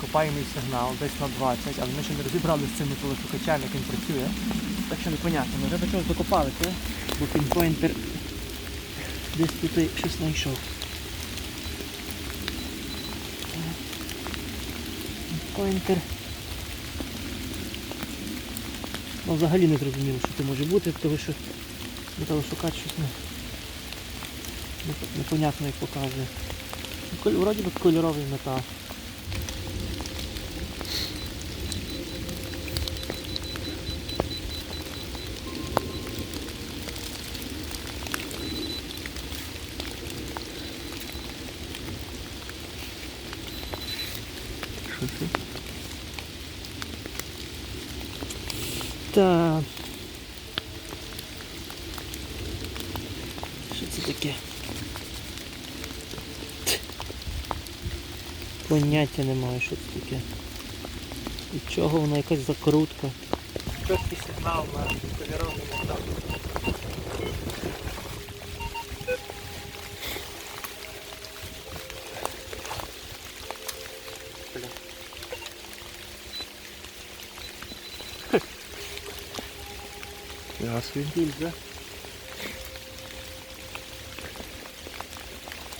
Копаємий сигнал десь на 20, але ми ще не розібралися з цим металошукачем, як він працює. Так що непонятно, ми вже до чогось докопали, це, бо пінпойнтер десь тут щось знайшов. Пінпойнтер Ну, взагалі не зрозуміло, що це може бути, тому що металошукач щось не, не- непонятно як показує. Вроді би кольоровий метал. Що це? Та. Що це таке? Поняття немає, що це таке. Від чого воно якась закрутка. Чіткий сигнал на кольоровий метал. Собі. Гільза.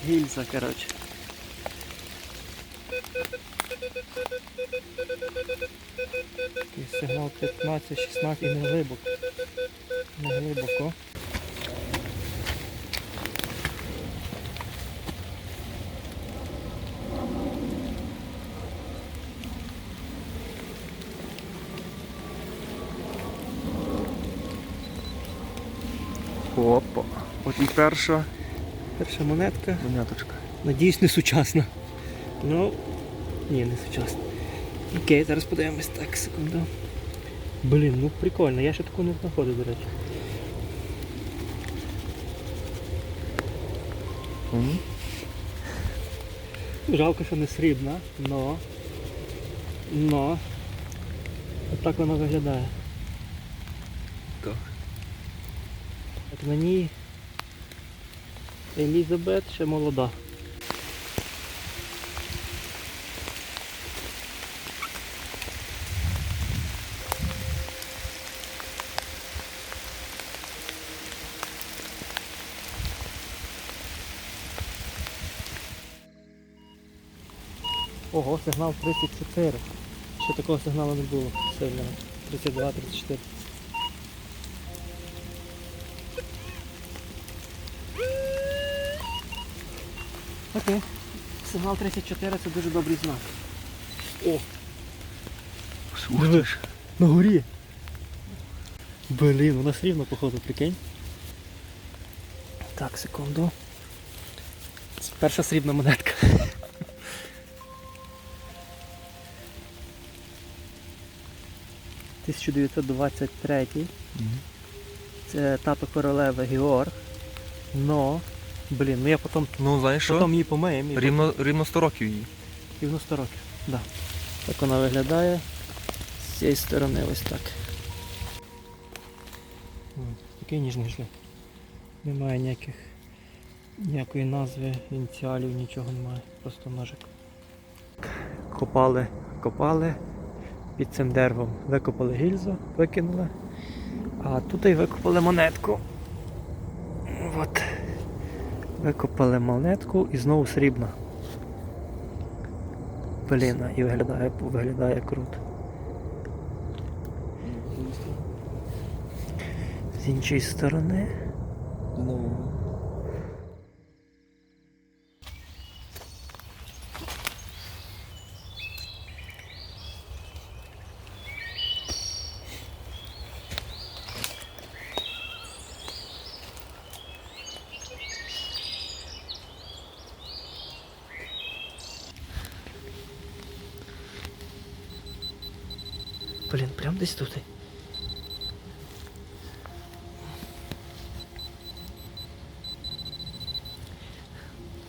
Гільза, коротше. Такий сигнал 15-16 і не глибоко. Не глибоко. Опа. От і перша Перша монетка. монеточка. Надіюсь, не сучасна. Ну, ні, не сучасна. Окей, зараз подивимось так, секунду. Блін, ну прикольно, я ще таку не знаходив, до речі. М. Жалко, що не срібна, но. Но. Отак вона виглядає. Так. От на ній Елізабет ще молода. Ого, сигнал 34. Ще такого сигналу не було сильного. 32, Окей. Сигнал 34 це дуже добрий знак. О, Слухаєш? на горі. Блін, у нас рівно походу, прикинь. Так, секунду. Це перша срібна монетка. «1923». Це тато королеви Георг. Но, блін, ну я потім, Ну, знаєш що? потім її помиємо. і Рівно, рівно 100 років їй. Рівно 100 років. Да. Так вона виглядає. З цієї сторони ось так. М, Такий ніжний шлях. Немає ніяких ніякої назви, ініціалів, нічого немає. Просто ножик. Копали, копали під цим деревом. Викопали гільзу, викинули. А тут і викопали монетку. Викопали монетку і знову срібна. Блін, і виглядає, виглядає круто. З іншої сторони. Блін, прям десь тут.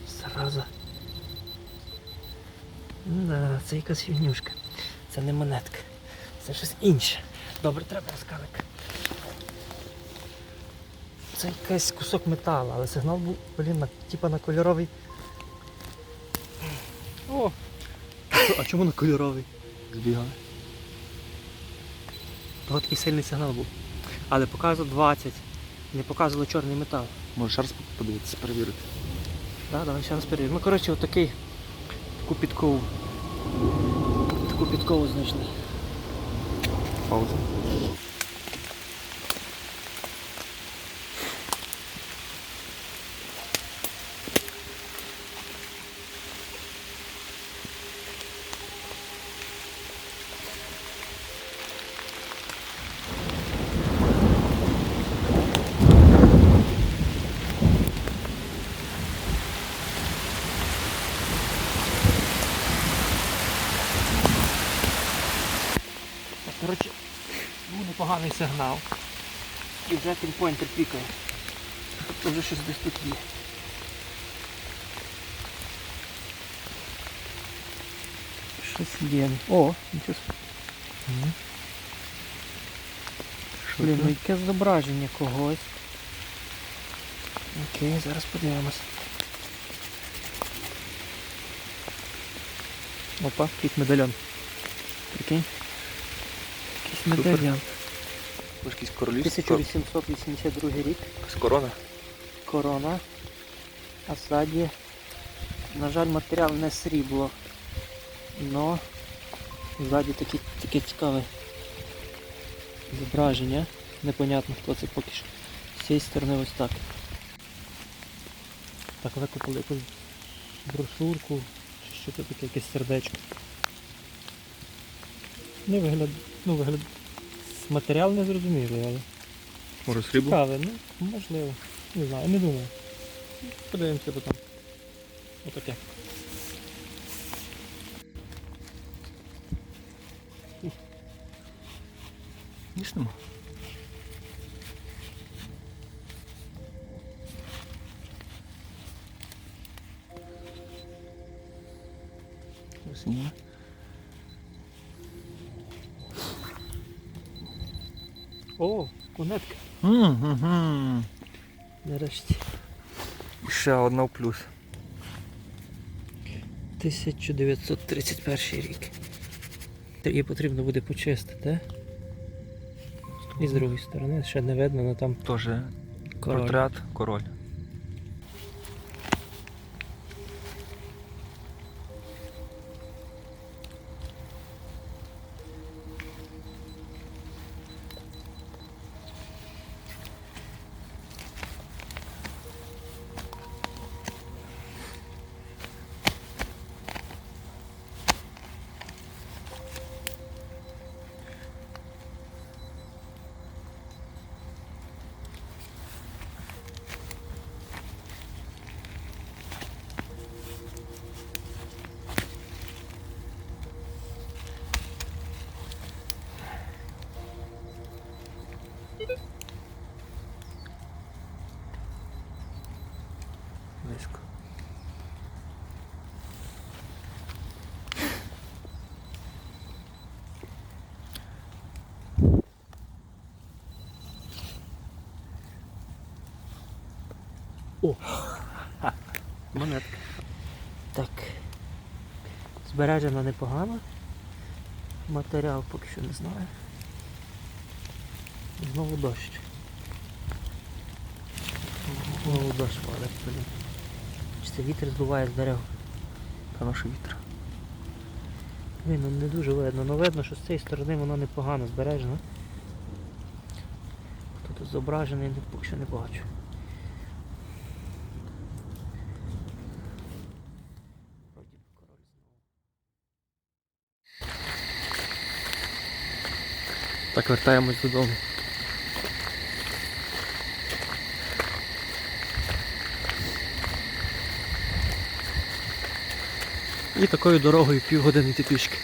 Зараза. Да, це якась фігнюшка. Це не монетка. Це щось інше. Добре, треба розкалик. Це якийсь кусок металу, але сигнал був, блін, на, типа на кольоровий. О! А чому на кольоровий? Збігали. Того такий сильний сигнал був. Але показував 20. Не показувало чорний метал. Може ще раз подивитися, перевірити. Так, давай ще раз перевіримо. Ну, коротше, отакий таку підкову. Таку підкову знайшли. Пауза. Коротше, був непоганий сигнал. І вже пінпойнтер пікає. Тобто вже щось десь тут є. Щось є. О, нічого. Блін, ну яке зображення когось. Окей, зараз подивимось. Опа, якийсь медальйон. Прикинь. Якийсь медальйон. Якийсь королівський? 1882 рік. Якась корона? Корона. А ззаді, на жаль, матеріал не срібло. Но ззаді такі, таке цікаве зображення. Непонятно хто це поки що. З цієї сторони ось так. Так, викопали якусь брошурку, чи що це таке, якесь сердечко. Не вигляд, ну вигляд. Матеріал не зрозумілий, але. Може срібло? Цікаве, ну, можливо. Не знаю, не думаю. Подивимося потім. Отаке. Ніж нема. Ось ні. О, кунетка. Угу. Нарешті. Ще одна в плюс. 1931 рік. Її потрібно буде почистити. І з другої сторони ще не видно, але там Теж король. портрет король. Близько. О! Монетка. Так. Збережено непогано. Матеріал поки що не знаю. Знову дощ. Знову дощ падає. Чи це вітер збиває з дерев? Певно, що вітер. Блін, ну не дуже видно. Ну видно, що з цієї сторони воно непогано збережено. Хто тут зображений, поки що не бачу. Так, вертаємось додому. І такою дорогою півгодини пішки.